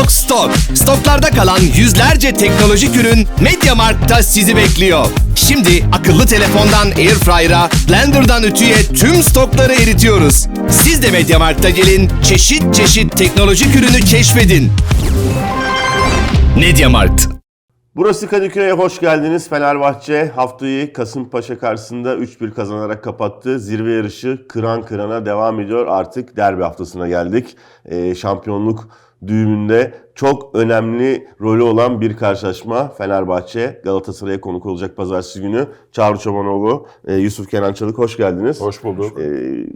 Stok stok. Stoklarda kalan yüzlerce teknolojik ürün Mediamarkt'ta sizi bekliyor. Şimdi akıllı telefondan Airfryer'a, Blender'dan ütüye tüm stokları eritiyoruz. Siz de Mediamarkt'a gelin, çeşit çeşit teknolojik ürünü keşfedin. Mediamarkt. Burası Kadıköy'e hoş geldiniz. Fenerbahçe haftayı Kasımpaşa karşısında 3-1 kazanarak kapattı. Zirve yarışı kıran kırana devam ediyor. Artık derbi haftasına geldik. Ee, şampiyonluk düğümünde çok önemli rolü olan bir karşılaşma. Fenerbahçe Galatasaray'a konuk olacak pazartesi günü. Çağrı Çobanoğlu, e, Yusuf Kenan Çalık hoş geldiniz. Hoş bulduk. Ee,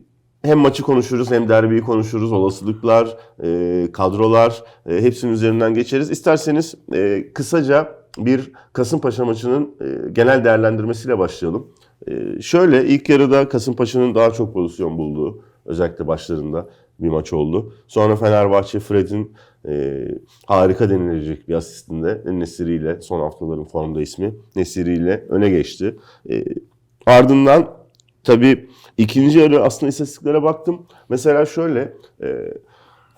hem maçı konuşuruz hem derbiyi konuşuruz. Olasılıklar, e, kadrolar e, hepsinin üzerinden geçeriz. İsterseniz e, kısaca bir Kasımpaşa maçının e, genel değerlendirmesiyle başlayalım. E, şöyle ilk yarıda Kasımpaşa'nın daha çok pozisyon bulduğu özellikle başlarında bir maç oldu. Sonra Fenerbahçe Fred'in e, harika denilecek bir asistinde Nesiri ile son haftaların formda ismi Nesiri ile öne geçti. E, ardından Tabii ikinci yarı aslında istatistiklere baktım. Mesela şöyle, e,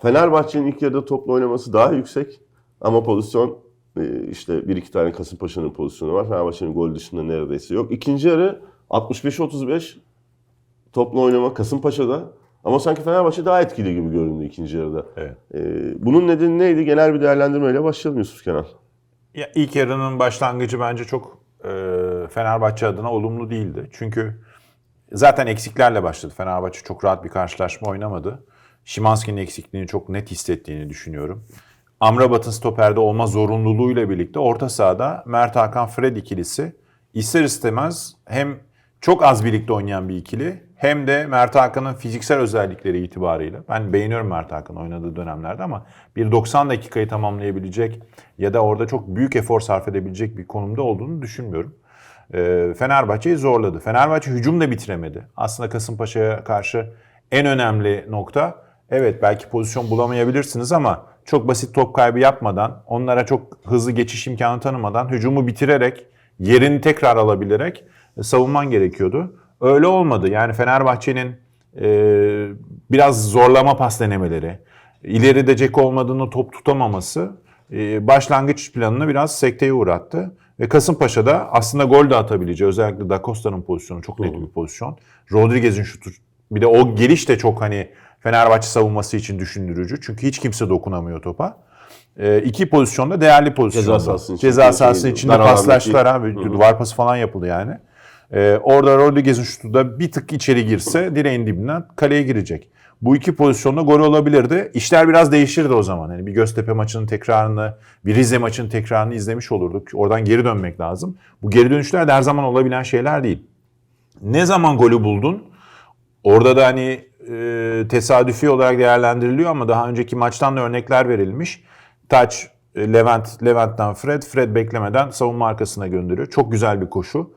Fenerbahçe'nin ilk yarıda topla oynaması daha yüksek ama pozisyon işte bir iki tane Kasımpaşa'nın pozisyonu var. Fenerbahçe'nin gol dışında neredeyse yok. İkinci yarı 65-35 topla oynama Kasımpaşa'da ama sanki Fenerbahçe daha etkili gibi göründü ikinci yarıda. Evet. E, bunun nedeni neydi? Genel bir değerlendirmeyle başlayalım Yusuf Kenan. Ya ilk yarının başlangıcı bence çok e, Fenerbahçe adına olumlu değildi. Çünkü zaten eksiklerle başladı. Fenerbahçe çok rahat bir karşılaşma oynamadı. Şimanski'nin eksikliğini çok net hissettiğini düşünüyorum. Amrabat'ın stoperde olma zorunluluğuyla birlikte orta sahada Mert Hakan Fred ikilisi ister istemez hem çok az birlikte oynayan bir ikili hem de Mert Hakan'ın fiziksel özellikleri itibariyle ben beğeniyorum Mert Hakan oynadığı dönemlerde ama bir 90 dakikayı tamamlayabilecek ya da orada çok büyük efor sarf edebilecek bir konumda olduğunu düşünmüyorum. Ee, Fenerbahçe'yi zorladı. Fenerbahçe hücum da bitiremedi. Aslında Kasımpaşa'ya karşı en önemli nokta evet belki pozisyon bulamayabilirsiniz ama çok basit top kaybı yapmadan, onlara çok hızlı geçiş imkanı tanımadan hücumu bitirerek, yerini tekrar alabilerek e, savunman gerekiyordu. Öyle olmadı. Yani Fenerbahçe'nin e, biraz zorlama pas denemeleri, ileride Ceko olmadığını top tutamaması e, başlangıç planını biraz sekteye uğrattı. Ve Kasımpaşa'da aslında gol de atabileceği özellikle Da Costa'nın pozisyonu çok net bir pozisyon. Rodriguez'in şutu bir de o geliş de çok hani Fenerbahçe savunması için düşündürücü. Çünkü hiç kimse dokunamıyor topa. E, iki pozisyonda değerli pozisyonda. Ceza sahasının içinde- Ceza sahasının içinde alandaki- paslaştılar abi. Duvar pası falan yapıldı yani. Ee, orada Rodriguez'in şutu da bir tık içeri girse direğin dibinden kaleye girecek. Bu iki pozisyonda gol olabilirdi. İşler biraz değişirdi o zaman. Yani bir Göztepe maçının tekrarını, bir Rize maçının tekrarını izlemiş olurduk. Oradan geri dönmek lazım. Bu geri dönüşler de her zaman olabilen şeyler değil. Ne zaman golü buldun? Orada da hani e, tesadüfi olarak değerlendiriliyor ama daha önceki maçtan da örnekler verilmiş. Taç, e, Levent, Levent'ten Fred, Fred beklemeden savunma arkasına gönderiyor. Çok güzel bir koşu.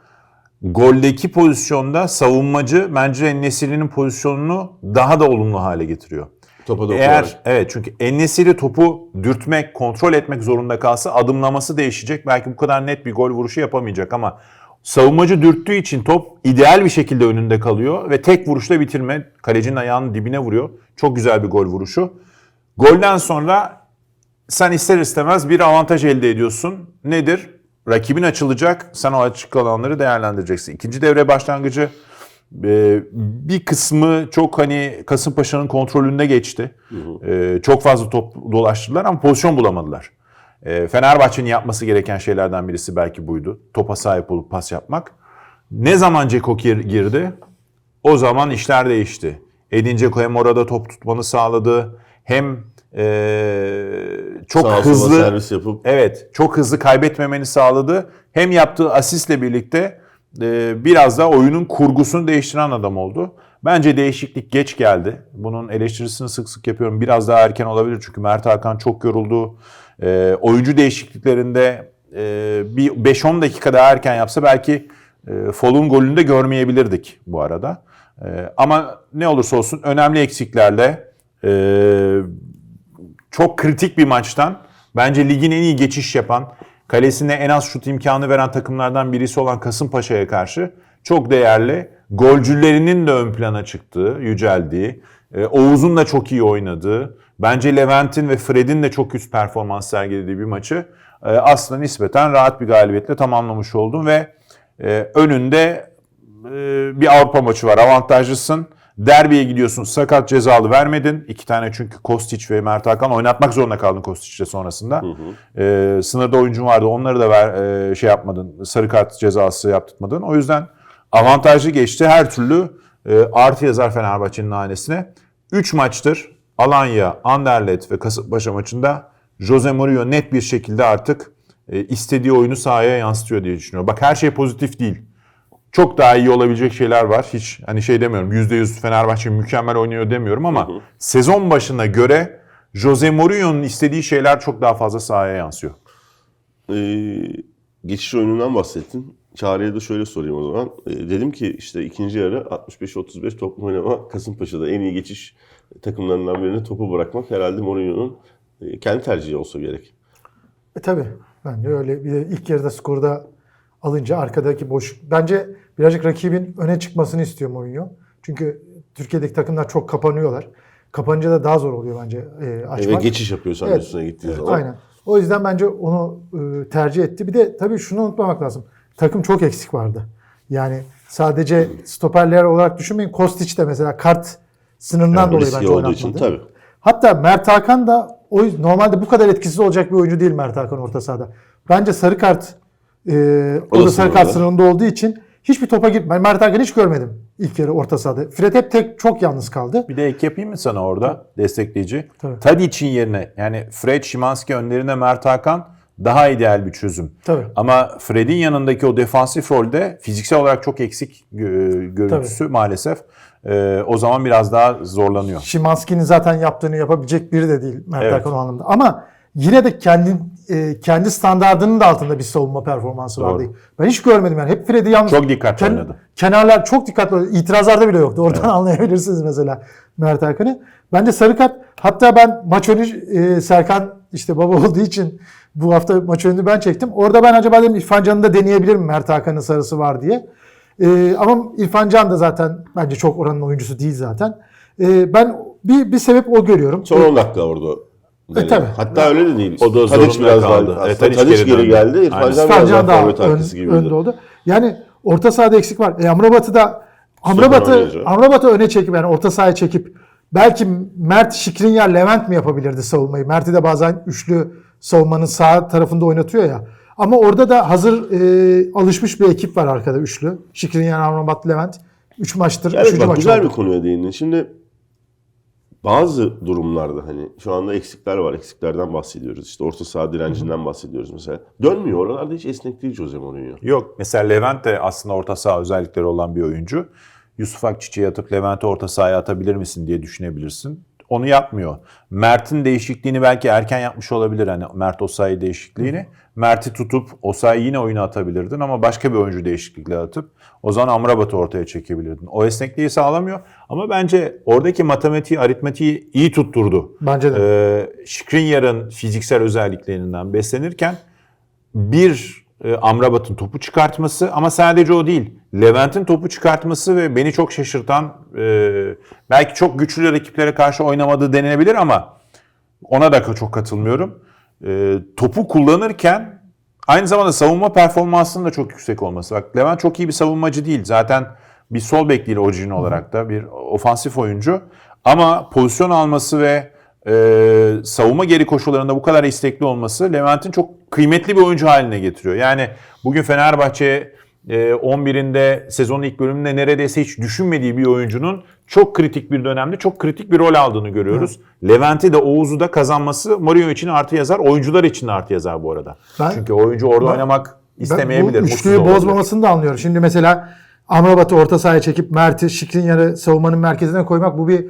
Goldeki pozisyonda savunmacı bence Ennesiri'nin pozisyonunu daha da olumlu hale getiriyor. Topa dokunarak. Eğer evet çünkü Ennesiri topu dürtmek, kontrol etmek zorunda kalsa adımlaması değişecek. Belki bu kadar net bir gol vuruşu yapamayacak ama savunmacı dürttüğü için top ideal bir şekilde önünde kalıyor ve tek vuruşla bitirme kalecinin ayağının dibine vuruyor. Çok güzel bir gol vuruşu. Golden sonra sen ister istemez bir avantaj elde ediyorsun. Nedir? Rakibin açılacak, sen o açık alanları değerlendireceksin. İkinci devre başlangıcı e, bir kısmı çok hani Kasımpaşa'nın kontrolünde geçti. E, çok fazla top dolaştırdılar ama pozisyon bulamadılar. E, Fenerbahçe'nin yapması gereken şeylerden birisi belki buydu. Topa sahip olup pas yapmak. Ne zaman Ceko gir- girdi? O zaman işler değişti. Edin Dzeko hem orada top tutmanı sağladı hem e, çok sola hızlı servis yapıp Evet, çok hızlı kaybetmemeni sağladı. Hem yaptığı asistle birlikte e, biraz da oyunun kurgusunu değiştiren adam oldu. Bence değişiklik geç geldi. Bunun eleştirisini sık sık yapıyorum. Biraz daha erken olabilir çünkü Mert Hakan çok yoruldu. E, oyuncu değişikliklerinde e, bir 5-10 dakika daha erken yapsa belki e, Fol'un golünü de görmeyebilirdik bu arada. E, ama ne olursa olsun önemli eksiklerle e, çok kritik bir maçtan bence ligin en iyi geçiş yapan, kalesine en az şut imkanı veren takımlardan birisi olan Kasımpaşa'ya karşı çok değerli, golcülerinin de ön plana çıktığı, yüceldiği, E, Oğuz'un da çok iyi oynadığı, bence Levent'in ve Fred'in de çok üst performans sergilediği bir maçı e, aslında nispeten rahat bir galibiyetle tamamlamış oldum ve e, önünde e, bir Avrupa maçı var. Avantajlısın. Derbiye gidiyorsun. Sakat cezalı vermedin. İki tane çünkü Kostić ve Mert Hakan oynatmak zorunda kaldın Kostić'le sonrasında. E, sınırda oyuncun vardı. Onları da ver, e, şey yapmadın. Sarı kart cezası yaptırmadın. O yüzden avantajlı geçti. Her türlü e, artı yazar Fenerbahçe'nin hanesine. 3 maçtır Alanya, Anderlet ve Kasımpaşa maçında Jose Mourinho net bir şekilde artık e, istediği oyunu sahaya yansıtıyor diye düşünüyorum. Bak her şey pozitif değil. Çok daha iyi olabilecek şeyler var. Hiç hani şey demiyorum. %100 Fenerbahçe mükemmel oynuyor demiyorum ama sezon başına göre Jose Mourinho'nun istediği şeyler çok daha fazla sahaya yansıyor. Ee, geçiş oyunundan bahsettin. Çağrı'ya da şöyle sorayım o zaman. Ee, dedim ki işte ikinci yarı 65-35 toplu oynama Kasımpaşa'da en iyi geçiş takımlarından birine topu bırakmak herhalde Mourinho'nun e, kendi tercihi olsa gerek. E tabii. Bence öyle. Bir de ilk yarıda skorda alınca arkadaki boş... Bence birazcık rakibin öne çıkmasını istiyor Mourinho. Çünkü Türkiye'deki takımlar çok kapanıyorlar. Kapanınca da daha zor oluyor bence e, açmak. geçiş yapıyor sen Evet. üstüne gittiği zaman. Aynen. O yüzden bence onu e, tercih etti. Bir de tabii şunu unutmamak lazım. Takım çok eksik vardı. Yani sadece stoperler olarak düşünmeyin. Kostić de mesela kart sınırından Yani dolayı bence olduğu oynatmadı. için tabii. Hatta Mert Hakan da o normalde bu kadar etkisiz olacak bir oyuncu değil Mert Hakan orta sahada. Bence sarı kart e, o, O da da sarı kart sınırında. olduğu için hiçbir topa git. Ben Mert Hakan'ı hiç görmedim ilk yarı orta sahada. Fred hep tek çok yalnız kaldı. Bir de ek yapayım mı sana orada destekleyici? Tabii. Tadic'in yerine yani Fred Şimanski önlerinde Mert Hakan daha ideal bir çözüm. Tabii. Ama Fred'in yanındaki o defansif rolde fiziksel olarak çok eksik gö- görüntüsü maalesef. Ee, o zaman biraz daha zorlanıyor. Şimanski'nin zaten yaptığını yapabilecek biri de değil Mert Evet. Hakan o anlamda. Ama yine de kendi e, kendi standardının da altında bir savunma performansı Doğru. vardı. Ben hiç görmedim yani. Hep Fred'i yalnız. Çok dikkatli oynadı. Kenarlar çok dikkatli oynadı. İtirazlarda bile yoktu. Oradan anlayabilirsiniz mesela Mert Hakan'ı. Bence sarı kart. Hatta ben maç önü e, Serkan işte baba olduğu için bu hafta maç önünü ben çektim. Orada ben acaba dedim İrfan Can'ı da deneyebilir mi Mert Hakan'ın sarısı var diye. E, ama İrfan Can da zaten bence çok oranın oyuncusu değil zaten. E, ben bir, bir sebep o görüyorum. Son 10 dakika orada. denedi. tabii. Hatta öyle de değil. O da zorunda biraz kaldı. daha- E, Tadic geri geldi. İrfan. Can biraz daha daha forvet ön- önde oldu. Yani orta sahada eksik var. E, Amrabat'ı Amrabat'ı oynayacak. Amrabat'ı öne çekip yani orta sahaya çekip belki Mert Şikrinyar Levent mi yapabilirdi savunmayı? Mert'i de bazen üçlü savunmanın sağ tarafında oynatıyor ya. Ama orada da hazır e, alışmış bir ekip var arkada üçlü. Şikrinyar, Amrabat, Levent. Üç maçtır. Üçüncü bak maç güzel oldu. bir konuya değindin. Şimdi bazı durumlarda hani şu anda eksikler var. Eksiklerden bahsediyoruz. İşte orta saha direncinden bahsediyoruz mesela. Dönmüyor. Oralarda hiç esnek değil Jose Mourinho. Yok. Mesela Levent de aslında orta saha özellikleri olan bir oyuncu. Yusuf Akçiçek'i atıp Levent'i orta sahaya atabilir misin diye düşünebilirsin. Onu yapmıyor. Mert'in değişikliğini belki erken yapmış olabilir. Hani Mert Osayi değişikliğini. Mert'i tutup Osayi yine oyuna atabilirdin ama başka bir oyuncu değişiklikle atıp o zaman Amrabat'ı ortaya çekebilirdin. O esnekliği sağlamıyor ama bence oradaki matematiği, aritmetiği iyi tutturdu. Bence de. Ee, Skriniar'ın fiziksel özelliklerinden beslenirken bir e, Amrabat'ın topu çıkartması ama sadece o değil. Levent'in topu çıkartması ve beni çok şaşırtan e, belki çok güçlü rakiplere karşı oynamadığı denilebilir ama ona da çok katılmıyorum. E, topu kullanırken aynı zamanda savunma performansının da çok yüksek olması. Bak Levent çok iyi bir savunmacı değil. Zaten bir sol bek değil orijin olarak da bir ofansif oyuncu. Ama pozisyon alması ve e, savunma geri koşularında bu kadar istekli olması Levent'in çok kıymetli bir oyuncu haline getiriyor. Yani bugün Fenerbahçe e, 11'inde sezonun ilk bölümünde neredeyse hiç düşünmediği bir oyuncunun çok kritik bir dönemde çok kritik bir rol aldığını görüyoruz. Levent'i de Oğuz'u da kazanması Mourinho için artı yazar, oyuncular için de artı yazar bu arada. Ben- Çünkü oyuncu orada Ben- oynamak Ben istemeyebilir. bu mutsuz üçlüyü bozmamasını da anlıyorum. Şimdi mesela Amrabat'ı orta sahaya çekip Mert'i Şikrinyar'ı savunmanın merkezine koymak bu bir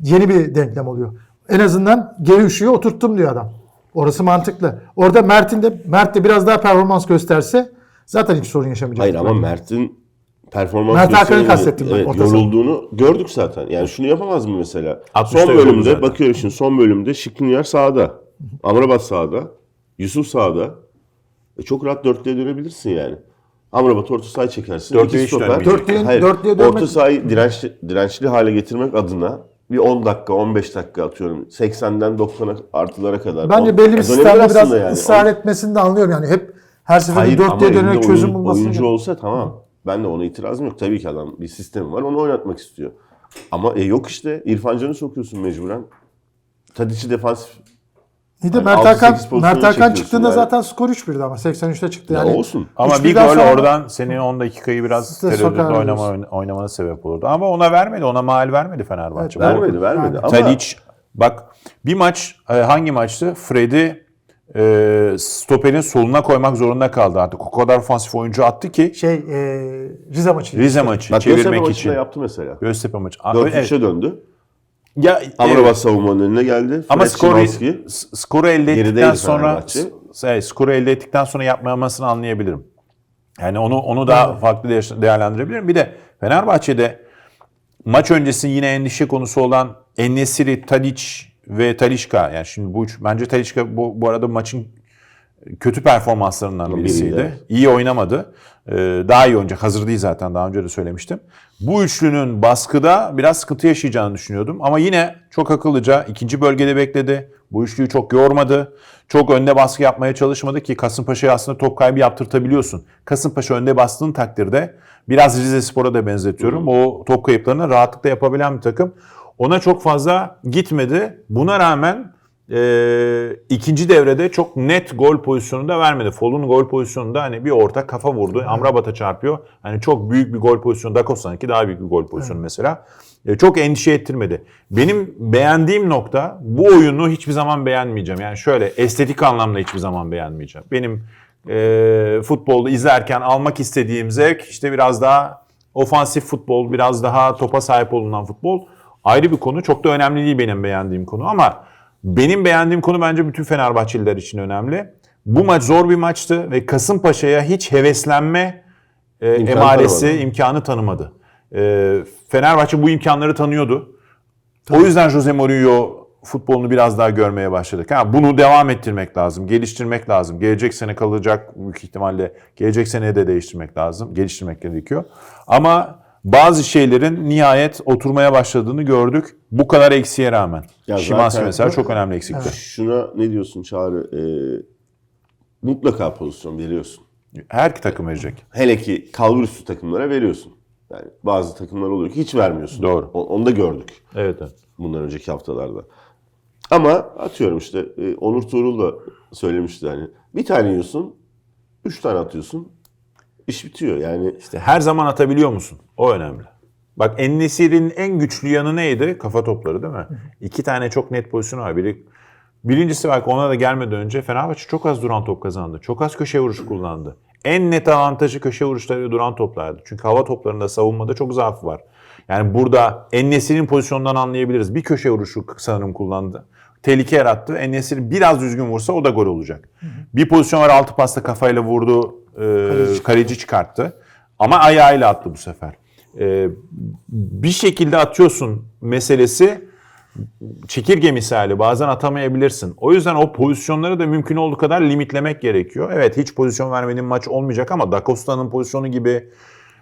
yeni bir denklem oluyor. En azından geri üçlüyü oturttum diyor adam. Orası mantıklı. Orada Mert'in de Mert de biraz daha performans gösterse zaten hiç sorun yaşamayacak. Hayır ama Mert'in performans Mert Hakan'ı kastettim ben, Evet, saha. yorulduğunu gördük zaten. Yani şunu yapamaz mı mesela? 60'ta son bölümde zaten. bakıyorum şimdi son bölümde Şikrinyar sağda. Amrabat sağda. Yusuf sağda. E, çok rahat dörtlüye dönebilirsin yani. Amrabat orta sahaya çekersin. Dörtlüye hiç dönmeyecek. Dörtlüye- Hayır, dörtlüye dönmek- Orta sahayı dirençli, dirençli hale getirmek adına bir 10 dakika, 15 dakika atıyorum. 80'den 90'a artılara kadar. Bence belli bir sistemde biraz yani. ısrar etmesini de anlıyorum yani. Hep her seferinde Hayır 4 ama diye elinde dönerek çözüm bulmasını. oyuncu olsa tamam. Ben de ona itirazım yok. Tabii ki adam bir sistemi var. Onu oynatmak istiyor. Ama e, yok işte. İrfan Can'ı sokuyorsun mecburen. Tadic'i defansif. Bir de Yani Mert 6-8 Hakan, Mert Hakan çıktığında yani. zaten skor 3-1'di ama 83'te çıktı. Ya Yani olsun. Ama bir gol sonra- oradan senin 10 dakikayı biraz tereddütle oynama, oynamana sebep olurdu. Ama ona vermedi, ona mal vermedi Fenerbahçe. Evet, Vermedi vermedi. Ama Tadic bak bir maç e, hangi maçtı? Fred'i e, stoperin soluna koymak zorunda kaldı artık. O kadar ofansif oyuncu attı ki şey e, Rize maçı. Rize maçı bak Göztepe çevirmek maçında için. yaptı mesela. Göztepe maçı. Aa, 4-3'e evet. döndü. Ya, Amrabat evet. savunmanın önüne geldi. Ama Fred skoru, skoru elde ettikten sonra evet, skoru elde ettikten sonra yapmamasını anlayabilirim. Yani onu onu daha farklı değer- değerlendirebilirim. Bir de Fenerbahçe'de maç öncesi yine endişe konusu olan Ennesiri, Tadic ve Talişka. Yani şimdi bu üç, bence Talişka bu, bu arada maçın kötü performanslarından birisiydi. İyi oynamadı. Ee, daha iyi oynayacak. Hazır değil zaten. Daha önce de söylemiştim. Bu üçlünün baskıda biraz sıkıntı yaşayacağını düşünüyordum. Ama yine çok akıllıca ikinci bölgede bekledi. Bu üçlüyü çok yormadı. Çok önde baskı yapmaya çalışmadı ki Kasımpaşa'ya aslında top kaybı yaptırtabiliyorsun. Kasımpaşa önde bastığın takdirde biraz Rize Spor'a da benzetiyorum. O top kayıplarını rahatlıkla yapabilen bir takım. Ona çok fazla gitmedi. Buna rağmen e, ikinci devrede çok net gol pozisyonu da vermedi. Fol'un gol pozisyonunda hani bir orta kafa vurdu. Amrabat'a çarpıyor. Hani çok büyük bir gol pozisyonu. Dakosa'nınki daha büyük bir gol pozisyonu mesela. E, çok endişe ettirmedi. Benim beğendiğim nokta bu oyunu hiçbir zaman beğenmeyeceğim. Yani şöyle estetik anlamda hiçbir zaman beğenmeyeceğim. Benim e, futbolda izlerken almak istediğim zevk işte biraz daha ofansif futbol, biraz daha topa sahip olunan futbol ayrı bir konu. Çok da önemli değil benim beğendiğim konu ama benim beğendiğim konu bence bütün Fenerbahçeliler için önemli. Bu maç zor bir maçtı ve Kasımpaşa'ya hiç heveslenme e, emaresi, tanımadı. imkanı tanımadı. E, Fenerbahçe bu imkanları tanıyordu. O yüzden Jose Mourinho futbolunu biraz daha görmeye başladık. Ha, bunu devam ettirmek lazım, geliştirmek lazım. Gelecek sene kalacak büyük ihtimalle. Gelecek sene de değiştirmek lazım, geliştirmek gerekiyor. Ama bazı şeylerin nihayet oturmaya başladığını gördük. Bu kadar eksiğe rağmen. Ya Şimanski zaten- mesela çok önemli eksikti. Şuna ne diyorsun Çağrı? Ee, mutlaka pozisyon veriyorsun. Her takım verecek. Hele ki kalbur üstü takımlara veriyorsun. Yani bazı takımlar oluyor ki hiç vermiyorsun. Doğru. O- Onu da gördük Evet, evet. bundan önceki haftalarda. Ama atıyorum işte e, Onur Tuğrul da söylemişti hani bir tane yiyorsun, üç tane atıyorsun, iş bitiyor yani. İşte her zaman atabiliyor musun? O önemli. Bak Ennesir'in en güçlü yanı neydi? Kafa topları değil mi? İki tane çok net pozisyonu var. Biri, birincisi bak ona da gelmeden önce Fenerbahçe çok az duran top kazandı. Çok az köşe vuruşu kullandı. En net avantajı köşe vuruşları duran toplardı. Çünkü hava toplarında savunmada çok zaafı var. Yani burada Ennesir'in pozisyonundan anlayabiliriz. Bir köşe vuruşu sanırım kullandı. Tehlike yarattı. Ennesir biraz düzgün vursa o da gol olacak. Bir pozisyon var altı pasta kafayla vurdu. E, kaleci çıkarttı. Ama ayağıyla attı bu sefer. E, bir şekilde atıyorsun meselesi çekirge misali bazen atamayabilirsin. O yüzden o pozisyonları da mümkün olduğu kadar limitlemek gerekiyor. Evet hiç pozisyon vermediğin maç olmayacak ama Da Costa'nın pozisyonu gibi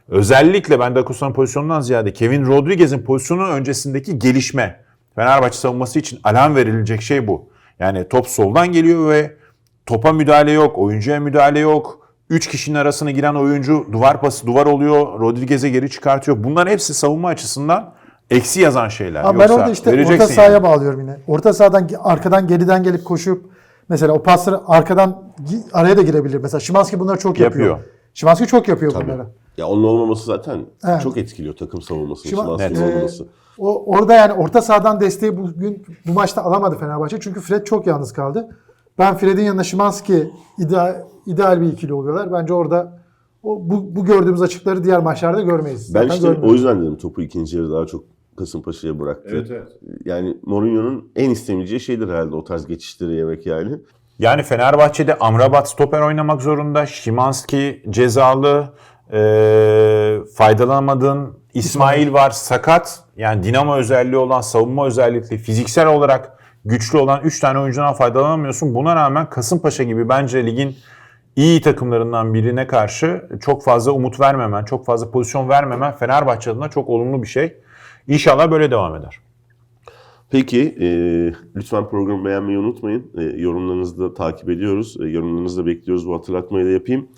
özellikle ben Da Costa'nın pozisyonundan ziyade Kevin Rodriguez'in pozisyonu öncesindeki gelişme. Fenerbahçe savunması için alarm verilecek şey bu. Yani top soldan geliyor ve topa müdahale yok, oyuncuya müdahale yok. Üç kişinin arasına giren oyuncu duvar pası duvar oluyor, Rodriguez'e geri çıkartıyor. Bunlar hepsi savunma açısından eksi yazan şeyler. Ama ben orada işte orta sahaya yani. bağlıyorum yine. Orta sahadan arkadan geriden gelip koşup mesela o pasları arkadan araya da girebilir. Mesela Şimanski bunları çok yapıyor. Yapıyor. Şimanski çok yapıyor Tabii. bunları. Ya onun olmaması zaten Evet. çok etkiliyor takım savunmasını, Şima- Net. olmaması. O orada yani orta sahadan desteği bugün bu maçta alamadı Fenerbahçe. Çünkü Fred çok yalnız kaldı. Ben Fred'in yanında Şimanski ideal, ideal bir ikili oluyorlar. Bence orada o, bu, bu gördüğümüz açıkları diğer maçlarda görmeyiz. Ben Zaten işte görmüyoruz. o yüzden dedim topu ikinci yarı daha çok Kasımpaşa'ya bıraktı. Yani Mourinho'nun en istemeyeceği şeydir herhalde o tarz geçişleri yemek yani. Yani Fenerbahçe'de Amrabat stoper oynamak zorunda. Şimanski cezalı. Ee, faydalanamadığın İsmail var sakat. Yani dinamo özelliği olan, savunma özellikli, fiziksel olarak güçlü olan 3 tane oyuncudan faydalanamıyorsun. Buna rağmen Kasımpaşa gibi bence ligin iyi takımlarından birine karşı çok fazla umut vermemen, çok fazla pozisyon vermemen Fenerbahçe adına çok olumlu bir şey. İnşallah böyle devam eder. Peki e, lütfen programı beğenmeyi unutmayın. E, yorumlarınızı da takip ediyoruz. E, yorumlarınızı da bekliyoruz. Bu hatırlatmayı da yapayım.